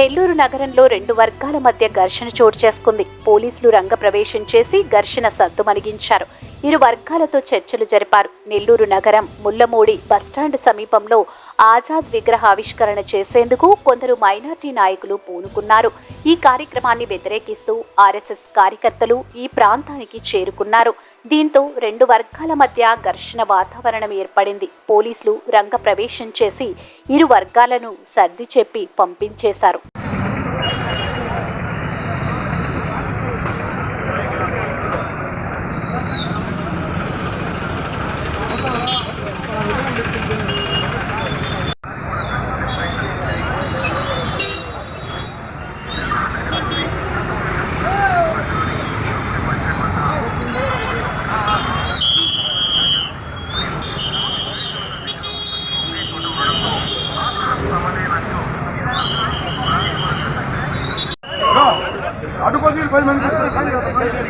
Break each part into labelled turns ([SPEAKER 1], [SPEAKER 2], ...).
[SPEAKER 1] నెల్లూరు నగరంలో రెండు వర్గాల మధ్య ఘర్షణ చోటు చేసుకుంది. పోలీసులు రంగప్రవేశం చేసి ఘర్షణ సద్దుమణిగించారు ఇరు వర్గాలతో చర్చలు జరిపారు. నెల్లూరు నగరం ముల్లమూడి బస్టాండ్ సమీపంలో ఆజాద్ విగ్రహ ఆవిష్కరణ చేసేందుకు కొందరు మైనార్టీ నాయకులు పూనుకున్నారు. ఈ కార్యక్రమాన్ని వ్యతిరేకిస్తూ ఆర్ఎస్ఎస్ కార్యకర్తలు ఈ ప్రాంతానికి చేరుకున్నారు. దీంతో రెండు వర్గాల మధ్య ఘర్షణ వాతావరణం ఏర్పడింది. పోలీసులు రంగ ప్రవేశం చేసి ఇరు వర్గాలను సర్ది చెప్పి పంపించేశారు.
[SPEAKER 2] 아주
[SPEAKER 3] 거짓말 만들었어.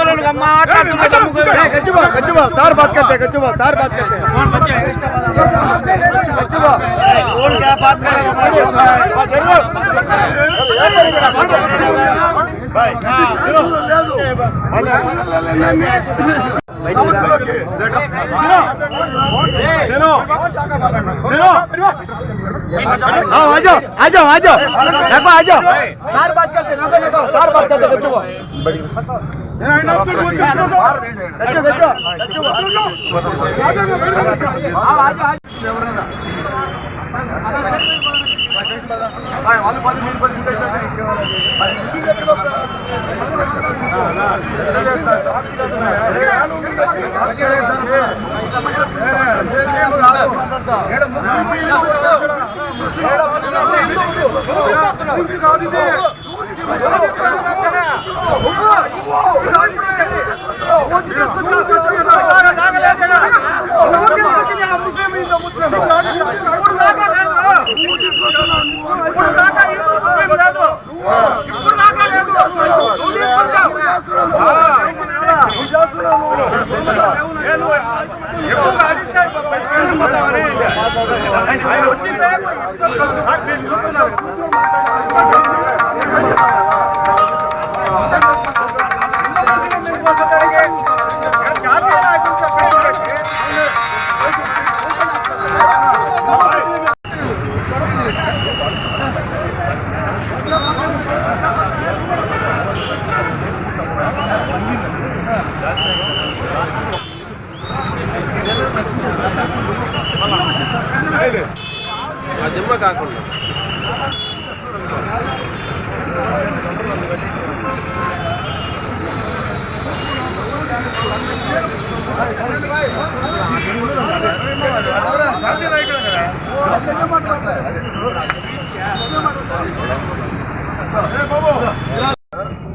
[SPEAKER 3] वालों का मार
[SPEAKER 2] गच्चुबा गच्चुबा सार बात करते हैं गच्चुबा सार बात करते हैं गच्चुबा
[SPEAKER 3] कौन क्या बात
[SPEAKER 2] आओ आ जाओ आ जाओ आ जाओ देखो आ जाओ सार बात करते देखो देखो सार बात करते गच्चुबा गच्चो गच्चो आओ आ जाओ వాళ్ళు పది మంది పది కాదు ఆయన వచ్చిందే చూస్తున్నారు
[SPEAKER 3] ఆ దిమ్మ కాకుండా.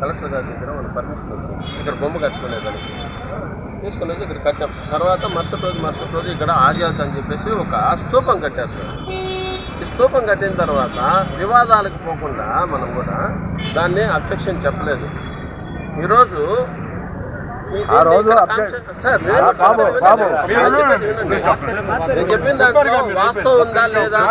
[SPEAKER 3] కలెక్టర్ గారి దగ్గర వాళ్ళు పర్మిషన్ వచ్చింది. ఇక్కడ బొమ్మ కట్టుకునేదానికి తీసుకునేది ఇక్కడ కట్టాం. తర్వాత మరుసటి రోజు మరుసటి రోజు ఇక్కడ ఆర్యాత్ అని చెప్పేసి ఒక స్తూపం కట్టారు సార్. ఈ స్తూపం కట్టిన తర్వాత వివాదాలకు పోకుండా మనం కూడా దాన్ని అబ్జెక్షన్ చెప్పలేదు. ఈరోజు
[SPEAKER 2] ఆ రోజు
[SPEAKER 3] నేను చెప్పిన దాంట్లో వాస్తవం ఉందా లేదా?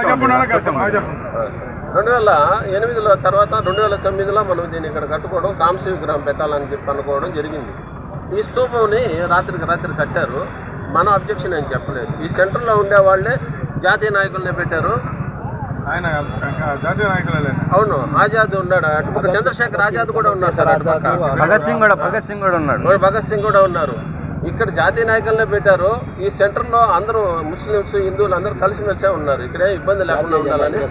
[SPEAKER 3] రెండు వేల ఎనిమిదిలో తర్వాత రెండు వేల తొమ్మిదిలో మనం దీన్ని ఇక్కడ కట్టుకోవడం కాంస్య విగ్రహం పెట్టాలని చెప్పి అనుకోవడం జరిగింది. ఈ స్తూపంని రాత్రికి రాత్రి కట్టారు. మనం అబ్జెక్షన్ అని చెప్పలేదు. ఈ సెంటర్లో ఉండే వాళ్ళే జాతీయ నాయకులనే పెట్టారు.
[SPEAKER 2] ఆయన జాతీయ నాయకులే
[SPEAKER 3] అవును ఆజాద్ ఉన్నాడు. అటుపక్క చంద్రశేఖర్ ఆజాద్ కూడా ఉన్నారు సార్ అటుపక్క
[SPEAKER 2] భగత్ సింగ్ కూడా భగత్ సింగ్ కూడా ఉన్నాడు.
[SPEAKER 3] మరి భగత్ సింగ్ కూడా ఉన్నారు. ఇక్కడ జాతీయ నాయకులనే పెట్టారు. ఈ సెంటర్లో అందరూ ముస్లిమ్స్ హిందువులు అందరూ కలిసిమెలిసే ఉన్నారు. ఇక్కడే ఇబ్బంది లేకుండా ఉండాలని.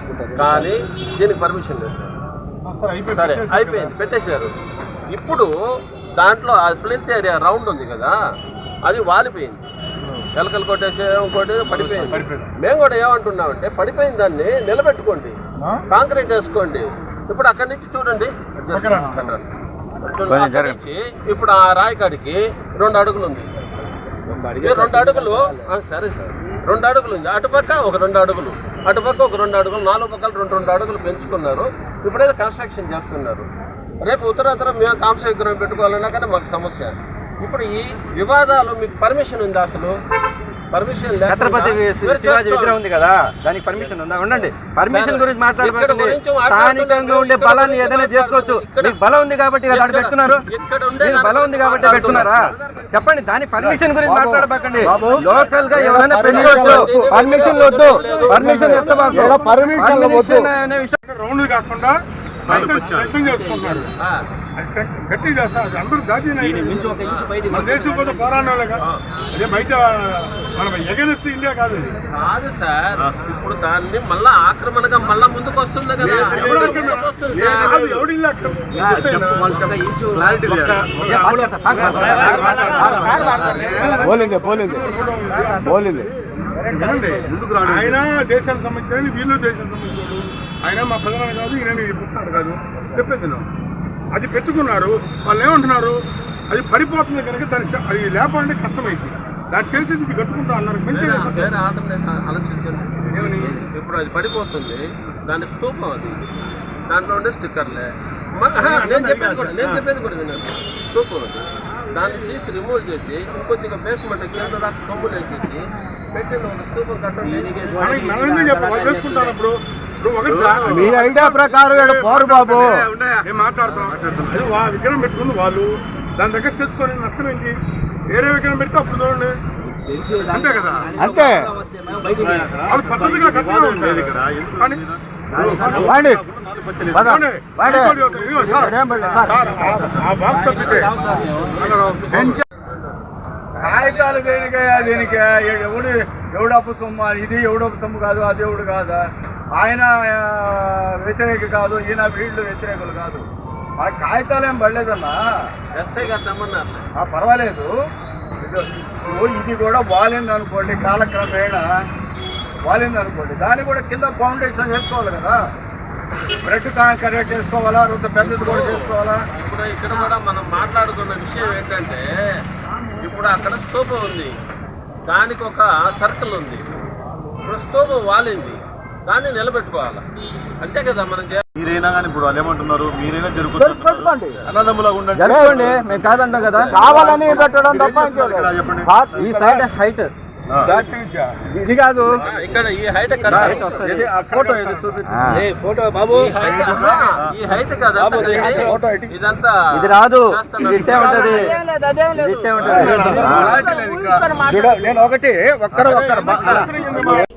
[SPEAKER 3] కానీ దీనికి పర్మిషన్ లేదు సార్. సరే అయిపోయింది. పెట్టేశారు. ఇప్పుడు దాంట్లో ఆ ప్లింత్ ఏరియా రౌండ్ ఉంది కదా అది వాలిపోయింది. ఎలకలు కొట్టేసి ఇంకోటి పడిపోయింది. మేము కూడా ఏమంటున్నామంటే పడిపోయిన దాన్ని నిలబెట్టుకోండి. కాంక్రీట్ వేసుకోండి. ఇప్పుడు అక్కడి నుంచి చూడండి. చూడండి, అక్కడి నుంచి ఇప్పుడు ఆ రాయికాడికి రెండు అడుగులు ఉంది. రెండు అడుగులు ఆ, సరే సార్. రెండు అడుగులు ఉంది. అటుపక్క ఒక రెండు అడుగులు అటుపక్క ఒక రెండు అడుగులు నాలుగు పక్కల రెండు రెండు అడుగులు పెంచుకున్నారు. ఇప్పుడైతే కన్స్ట్రక్షన్ చేస్తున్నారు. రేపు ఉత్తరాతరం మేము కాంస విగ్రహం పెట్టుకోవాలన్నా కానీ మాకు సమస్య. ఇప్పుడు ఈ వివాదాలు మీకు పర్మిషన్ ఉందా అసలు? పర్మిషన్
[SPEAKER 4] ఛత్రపతి శివాజీ విగ్రహం ఉంది కదా దానికి పర్మిషన్ ఉందా? ఉండండి. పర్మిషన్ గురించి
[SPEAKER 3] మాట్లాడుతున్నప్పుడు
[SPEAKER 4] స్థానికంగా ఉండే బలాన్ని ఏదైనా చేసుకోవచ్చు. మీకు బలం ఉంది కాబట్టి కదా పెట్టుకున్నారు. మీకు బలం ఉంది కాబట్టి పెట్టుకున్నారా? చెప్పండి దాని పర్మిషన్ గురించి మాట్లాడబాకండి లోకల్గా ఎవరైనా పెట్టుకోవచ్చు పర్మిషన్ వద్దు. పర్మిషన్ వద్దు. పర్మిషన్ అనే విషయం
[SPEAKER 5] రౌండ్ కాకుండా గట్టి అందరూ జాతీయ నాయకులు. మన దేశం కోసం పోరాడాలిగా అదే బయట మన ఎగనెస్ట్ ఇండియా కాదు
[SPEAKER 3] కాదు సార్ ఇప్పుడు దాన్ని మళ్ళా ఆక్రమణగా మళ్ళా ముందుకు వస్తుంది కదా
[SPEAKER 2] పోలింది పోలింది పోలింది
[SPEAKER 5] వినండి. ఆయన దేశానికి సంబంధించిన వీళ్ళు దేశానికి సంబంధించిన ఆయన మా ప్రధాన కాదు ఈయన పుట్టినాడు కాదు. చెప్పేది. అది పెట్టుకున్నారు వాళ్ళు ఏమంటున్నారు? అది పడిపోతుంది కనుక దాని అది లేపాలంటే కష్టమైంది. దాన్ని చేసేది ఇది కట్టుకుంటా అన్నారు.
[SPEAKER 3] ఆలోచించండి ఇప్పుడు అది పడిపోతుంది దాని స్తూపం అది. దాంట్లో ఉండే స్టిక్కర్లే. నేను చెప్పేది కూడా నేను చెప్పేది కూడా వినండి. స్తూపం అది. దాన్ని తీసి రిమూవ్ చేసి ఇంకొద్దిగా బేస్మెంట్ కింద దాకా కొమ్ములు వేసేసి పెట్టింది ఒక స్తూపం కట్టండి.
[SPEAKER 2] మీ ఐడియా ప్రకారం పోరు బాబు.
[SPEAKER 5] మాట్లాడతాం విగ్రహం పెట్టుకుంది వాళ్ళు. దాని దగ్గర చేసుకొని నష్టం ఏంటి వేరే విగ్రహం పెడితే అప్పుడు చూడండి. అంతే కదా?
[SPEAKER 2] అంతే.
[SPEAKER 5] పద్ధతిగా ఉండేది
[SPEAKER 2] వాడి.
[SPEAKER 5] ఆ- ఆ
[SPEAKER 2] కాగితాలు దేనికయ్యా దీనికి ఎవడు ఎవడప్పు సొమ్ము? ఇది ఎవడప్పు సొమ్ము కాదు అది ఎవడు కాదా? ఆయన వ్యతిరేక కాదు ఈయన వీళ్ళు వ్యతిరేకులు కాదు. మన కాగితాలు ఏం పడలేదన్నా.
[SPEAKER 3] ఎస్ఐ గారు
[SPEAKER 2] పర్వాలేదు. ఇది- కూడా వాలింది అనుకోండి కాలక్రమేణా వాలింది అనుకోండి. దాన్ని కూడా కింద ఫౌండేషన్ చేసుకోవాలి కదా. బ్రెడ్ కరెక్ట్ చేసుకోవాలా కొంత పెద్దది కూడా చేసుకోవాలా
[SPEAKER 3] ఇప్పుడు ఇక్కడ కూడా మనం మాట్లాడుకున్న విషయం ఏంటంటే ఇప్పుడు అక్కడ స్తూపం ఉంది. దానికి ఒక సర్కిల్ ఉంది. ఇప్పుడు స్తూపం వాలింది. దాన్ని నిలబెట్టుకోవాలి. అంతే కదా మనం
[SPEAKER 6] మీరైనా కానీ ఇప్పుడు వాళ్ళు ఏమంటున్నారు? మీరైనా జరుగుతుంది
[SPEAKER 2] పెట్టుకోండి.
[SPEAKER 6] అన్నదమ్ములాగా ఉండండి.
[SPEAKER 4] జరగండి మేము కాదంటాం కదా.
[SPEAKER 2] కావాలని పెట్టడం తప్ప
[SPEAKER 6] చెప్పండి.
[SPEAKER 2] సార్,
[SPEAKER 4] ఈ సైడ్ హైట్.
[SPEAKER 2] ఇది కాదు.
[SPEAKER 3] ఇక్కడ ఈ హైట్
[SPEAKER 2] ఇది ఆ ఫోటో ఇది చూపి
[SPEAKER 3] ఈ హైట్ ఈ హైట్ కదా ఇదంతా
[SPEAKER 4] ఇది రాదు. ఇట్టే ఉంటది. ఇట్టే
[SPEAKER 2] నేను ఒకటి ఒక్కరు ఒక్కరు